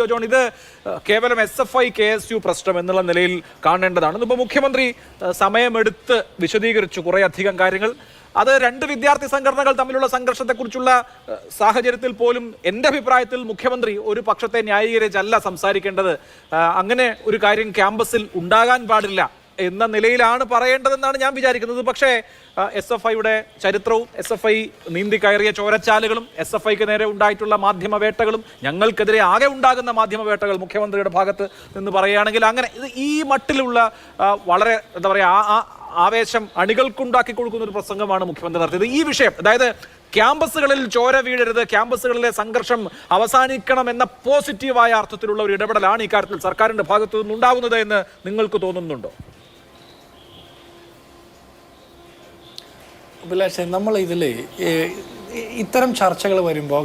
Lindo John? ഇത് കേവലം S F I K S U പ്രശ്നം എന്നുള്ള നിലയിൽ കാണേണ്ടതാണ്. ഇന്നിപ്പോൾ മുഖ്യമന്ത്രി സമയമെടുത്ത് വിശദീകരിച്ചു കുറേ അധികം കാര്യങ്ങൾ. അത് രണ്ട് വിദ്യാർത്ഥി സംഘടനകൾ തമ്മിലുള്ള സംഘർഷത്തെക്കുറിച്ചുള്ള സാഹചര്യത്തിൽ പോലും എന്റെ അഭിപ്രായത്തിൽ മുഖ്യമന്ത്രി ഒരു പക്ഷത്തെ ന്യായീകരിച്ചല്ല സംസാരിക്കേണ്ടത്. അങ്ങനെ ഒരു കാര്യം ക്യാമ്പസിൽ ഉണ്ടാകാൻ പാടില്ല. എന്ന നിലയിലാണ് പറയേണ്ടതെന്നാണ് ഞാൻ വിചാരിക്കുന്നത്. പക്ഷേ എസ് എഫ് ഐയുടെ ചരിത്രവും എസ് എഫ് ഐ നീന്തി കയറിയ ചോരച്ചാലുകളും എസ് എഫ് ഐക്ക് നേരെ ഉണ്ടായിട്ടുള്ള മാധ്യമവേട്ടകളും ഞങ്ങൾക്കെതിരെ ആകെ ഉണ്ടാകുന്ന മാധ്യമവേട്ടകൾ മുഖ്യമന്ത്രിയുടെ ഭാഗത്ത് നിന്ന് പറയുകയാണെങ്കിൽ അങ്ങനെ ഇത് ഈ മട്ടിലുള്ള വളരെ എന്താ പറയുക ആ ആവേശം അണികൾക്കുണ്ടാക്കി കൊടുക്കുന്ന ഒരു പ്രസംഗമാണ് മുഖ്യമന്ത്രി നടത്തിയത്. ഈ വിഷയം അതായത് ക്യാമ്പസുകളിൽ ചോര വീഴരുത് ക്യാമ്പസുകളിലെ സംഘർഷം അവസാനിക്കണം എന്ന പോസിറ്റീവായ അർത്ഥത്തിലുള്ള ഒരു ഇടപെടലാണ് ഇക്കാര്യത്തിൽ സർക്കാരിന്റെ ഭാഗത്തു നിന്നുണ്ടാവുന്നത് എന്ന് നിങ്ങൾക്ക് തോന്നുന്നുണ്ടോ? അഭിലാഷേ നമ്മൾ ഇതിൽ ഇത്തരം ചർച്ചകൾ വരുമ്പോൾ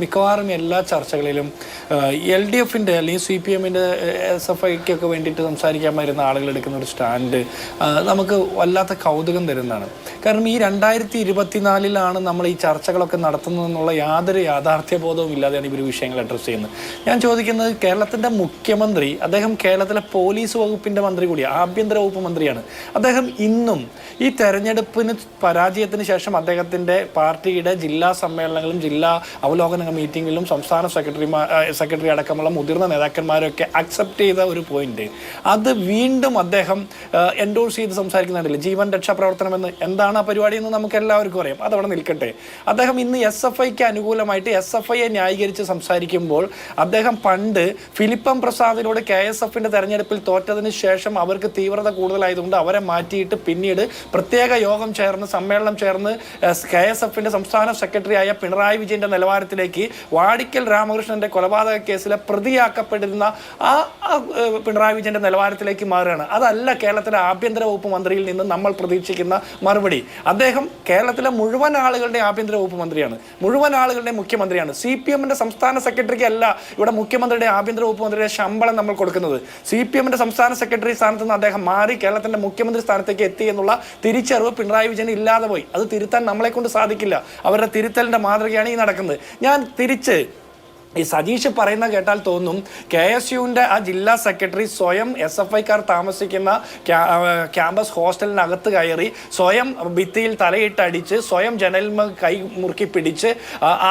മിക്കവാറും എല്ലാ ചർച്ചകളിലും എൽ ഡി എഫിന്റെ അല്ലെങ്കിൽ സി പി എമ്മിന്റെ എസ് എഫ് ഐക്കൊക്കെ വേണ്ടിയിട്ട് സംസാരിക്കാൻ വരുന്ന ആളുകൾ എടുക്കുന്ന ഒരു സ്റ്റാൻഡ് നമുക്ക് വല്ലാത്ത കൗതുകം തരുന്നതാണ്. കാരണം ഈ രണ്ടായിരത്തി ഇരുപത്തിനാലിലാണ് നമ്മൾ ഈ ചർച്ചകളൊക്കെ നടത്തുന്നതെന്നുള്ള യാതൊരു യാഥാർത്ഥ്യ ബോധവും ഇല്ലാതെയാണ് ഇവർ വിഷയങ്ങൾ അഡ്രസ്സ് ചെയ്യുന്നത്. ഞാൻ ചോദിക്കുന്നത് കേരളത്തിന്റെ മുഖ്യമന്ത്രി അദ്ദേഹം കേരളത്തിലെ പോലീസ് വകുപ്പിന്റെ മന്ത്രി കൂടിയാണ് ആഭ്യന്തര വകുപ്പ് മന്ത്രിയാണ്. അദ്ദേഹം ഇന്നും ഈ തെരഞ്ഞെടുപ്പിന് പരാജയത്തിന് ശേഷം അദ്ദേഹത്തിന്റെ പാർട്ടിയുടെ ജില്ലാ സമ്മേളനങ്ങളും ജില്ലാ അവലോകന മീറ്റിങ്ങിലും സംസ്ഥാന സെക്രട്ടറിമാർ സെക്രട്ടറി അടക്കമുള്ള മുതിർന്ന നേതാക്കന്മാരൊക്കെ അക്സെപ്റ്റ് ചെയ്ത ഒരു പോയിന്റ് അത് വീണ്ടും അദ്ദേഹം എൻഡോഴ്സ് ചെയ്ത് സംസാരിക്കുന്നുണ്ടല്ലോ? ജീവൻ രക്ഷാപ്രവർത്തനം എന്ന് എന്താണ് ആ പരിപാടി എന്ന് നമുക്ക് എല്ലാവർക്കും അറിയാം. അതവിടെ നിൽക്കട്ടെ. അദ്ദേഹം ഇന്ന് എസ് എഫ് ഐക്ക് അനുകൂലമായിട്ട് എസ് എഫ് ഐയെ ന്യായീകരിച്ച് സംസാരിക്കുമ്പോൾ അദ്ദേഹം പണ്ട് ഫിലിപ്പം പ്രസാദിനോട് കെ എസ് എഫിന്റെ തെരഞ്ഞെടുപ്പിൽ തോറ്റതിന് ശേഷം അവർക്ക് തീവ്രത കൂടുതലായതുകൊണ്ട് അവരെ മാറ്റിയിട്ട് പിന്നീട് പ്രത്യേക യോഗം ചേർന്ന് സമ്മേളനം ചേർന്ന് കെ എസ് എഫിന്റെ സംസ്ഥാന സെക്രട്ടറിയായ പിണറായി വിജയന്റെ നിലവാരത്തിലേക്ക് വാടിക്കൽ രാമകൃഷ്ണന്റെ കൊലപാതക കേസിലെ പ്രതിയാക്കപ്പെടുന്ന ആ പിണറായി വിജയന്റെ നിലവാരത്തിലേക്ക് മാറുകയാണ്. അതല്ല കേരളത്തിലെ ആഭ്യന്തര വകുപ്പ് മന്ത്രിയിൽ നിന്ന് നമ്മൾ പ്രതീക്ഷിക്കുന്ന മറുപടി. അദ്ദേഹം കേരളത്തിലെ മുഴുവൻ ആളുകളുടെ ആഭ്യന്തര വകുപ്പ് മന്ത്രിയാണ്. മുഴുവൻ ആളുകളുടെ മുഖ്യമന്ത്രിയാണ്. സി പി എമ്മിന്റെ സംസ്ഥാന സെക്രട്ടറിക്ക് അല്ല ഇവിടെ മുഖ്യമന്ത്രിയുടെ ആഭ്യന്തര വകുപ്പ് മന്ത്രിയുടെ ശമ്പളം നമ്മൾ കൊടുക്കുന്നത്. സി പി എമ്മിന്റെ സംസ്ഥാന സെക്രട്ടറി സ്ഥാനത്ത് നിന്ന് അദ്ദേഹം മാറി കേരളത്തിന്റെ മുഖ്യമന്ത്രി സ്ഥാനത്തേക്ക് എത്തി എന്നുള്ള തിരിച്ചറിവ് പിണറായി വിജയൻ ഇല്ലാതെ പോയി. അത് തിരുത്താൻ നമ്മളെ കൊണ്ട് സാധിക്കില്ല. അവരുടെ തിരുത്തലിന്റെ മാതൃകയാണ് ഈ നടക്കുന്നത്. ഞാൻ തിരിച്ച് ഈ സതീഷ് പറയുന്ന കേട്ടാൽ തോന്നും കെ എസ് യുവിന്റെ ആ ജില്ലാ സെക്രട്ടറി സ്വയം എസ് എഫ് ഐക്കാർ താമസിക്കുന്ന ക്യാമ്പസ് ഹോസ്റ്റലിനകത്ത് കയറി സ്വയം ഭിത്തിയിൽ തലയിട്ടടിച്ച് സ്വയം ജനൽമ കൈ മുറുക്കി പിടിച്ച്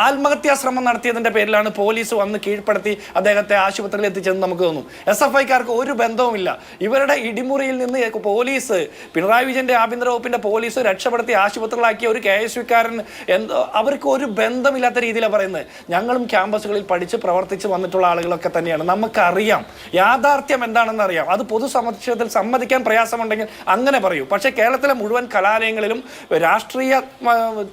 ആത്മഹത്യാ ശ്രമം നടത്തിയതിന്റെ പേരിലാണ് പോലീസ് വന്ന് കീഴ്പ്പെടുത്തി അദ്ദേഹത്തെ ആശുപത്രിയിൽ എത്തിച്ചതെന്ന് നമുക്ക് തോന്നും. എസ് എഫ് ഐക്കാർക്ക് ഒരു ബന്ധവുമില്ല. ഇവരുടെ ഇടിമുറിയിൽ നിന്ന് പോലീസ് പിണറായി വിജയന്റെ ആഭ്യന്തര വകുപ്പിന്റെ പോലീസ് രക്ഷപ്പെടുത്തി ആശുപത്രികളാക്കിയ ഒരു കെ എസ് യുക്കാരൻ എന്തോ അവർക്ക് ഒരു ബന്ധമില്ലാത്ത രീതിയിലാണ് പറയുന്നത്. ഞങ്ങളും ക്യാമ്പസുകളിൽ പഠിച്ച് പ്രവർത്തിച്ച് വന്നിട്ടുള്ള ആളുകളൊക്കെ തന്നെയാണ്. നമുക്കറിയാം. യാഥാർത്ഥ്യം എന്താണെന്ന് അറിയാം. അത് പൊതുസമക്ഷത്തിൽ സമ്മതിക്കാൻ പ്രയാസമുണ്ടെങ്കിൽ അങ്ങനെ പറയൂ. പക്ഷേ കേരളത്തിലെ മുഴുവൻ കലാലയങ്ങളിലും രാഷ്ട്രീയ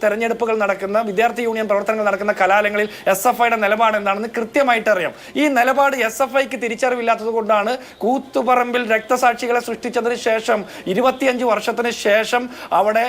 തെരഞ്ഞെടുപ്പുകൾ നടക്കുന്ന വിദ്യാർത്ഥി യൂണിയൻ പ്രവർത്തനങ്ങൾ നടക്കുന്ന കലാലയങ്ങളിൽ എസ് എഫ് ഐയുടെ നിലപാട് എന്താണെന്ന് കൃത്യമായിട്ട് അറിയാം. ഈ നിലപാട് എസ് എഫ് ഐക്ക് തിരിച്ചറിവില്ലാത്തത് കൊണ്ടാണ് കൂത്തുപറമ്പിൽ രക്തസാക്ഷികളെ സൃഷ്ടിച്ചതിന് ശേഷം ഇരുപത്തിയഞ്ച് വർഷത്തിന് ശേഷം അവിടെ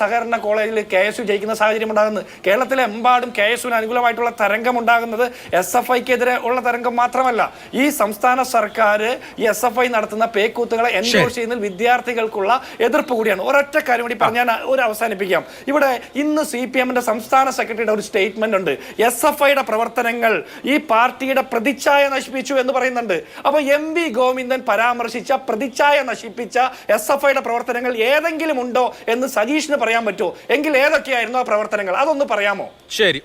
സഹകരണ കോളേജിൽ കെ എസ് യു ജയിക്കുന്ന സാഹചര്യം ഉണ്ടാകുന്നത് കേരളത്തിലെ എമ്പാടും കെ എസ് യുവിന് അനുകൂലമായിട്ടുള്ള തരംഗം ഉണ്ടാകുന്നത് എസ് എഫ് ഐക്കെതിരെ ഉള്ള തരംഗം മാത്രമല്ല. ഈ സംസ്ഥാന സർക്കാർ ഈ എസ് എഫ് ഐ നടത്തുന്ന പേക്കൂത്തുകളെ എൻഡോഴ്സ് ചെയ്യുന്നതിൽ വിദ്യാർത്ഥികൾക്കുള്ള എതിർപ്പ് കൂടിയാണ്. ഒരൊറ്റ കാര്യം കൂടി പറഞ്ഞാൽ ഒരു അവസാനിപ്പിക്കാം. ഇവിടെ ഇന്ന് സി പി എമ്മിന്റെ സംസ്ഥാന സെക്രട്ടറിയുടെ ഒരു സ്റ്റേറ്റ്മെന്റ് ഉണ്ട്. എസ് എഫ് ഐയുടെ പ്രവർത്തനങ്ങൾ ഈ പാർട്ടിയുടെ പ്രതിച്ഛായ നശിപ്പിച്ചു എന്ന് പറയുന്നുണ്ട്. അപ്പൊ എം വി ഗോവിന്ദൻ പരാമർശിച്ച പ്രതിച്ഛായ നശിപ്പിച്ച എസ് എഫ് ഐയുടെ പ്രവർത്തനങ്ങൾ ഏതെങ്കിലും ഉണ്ടോ എന്ന് സതീഷിന് പറയാൻ പറ്റുമോ? എങ്കിൽ ഏതൊക്കെയായിരുന്നു ആ പ്രവർത്തനങ്ങൾ? അതൊന്ന് പറയാമോ? ശരി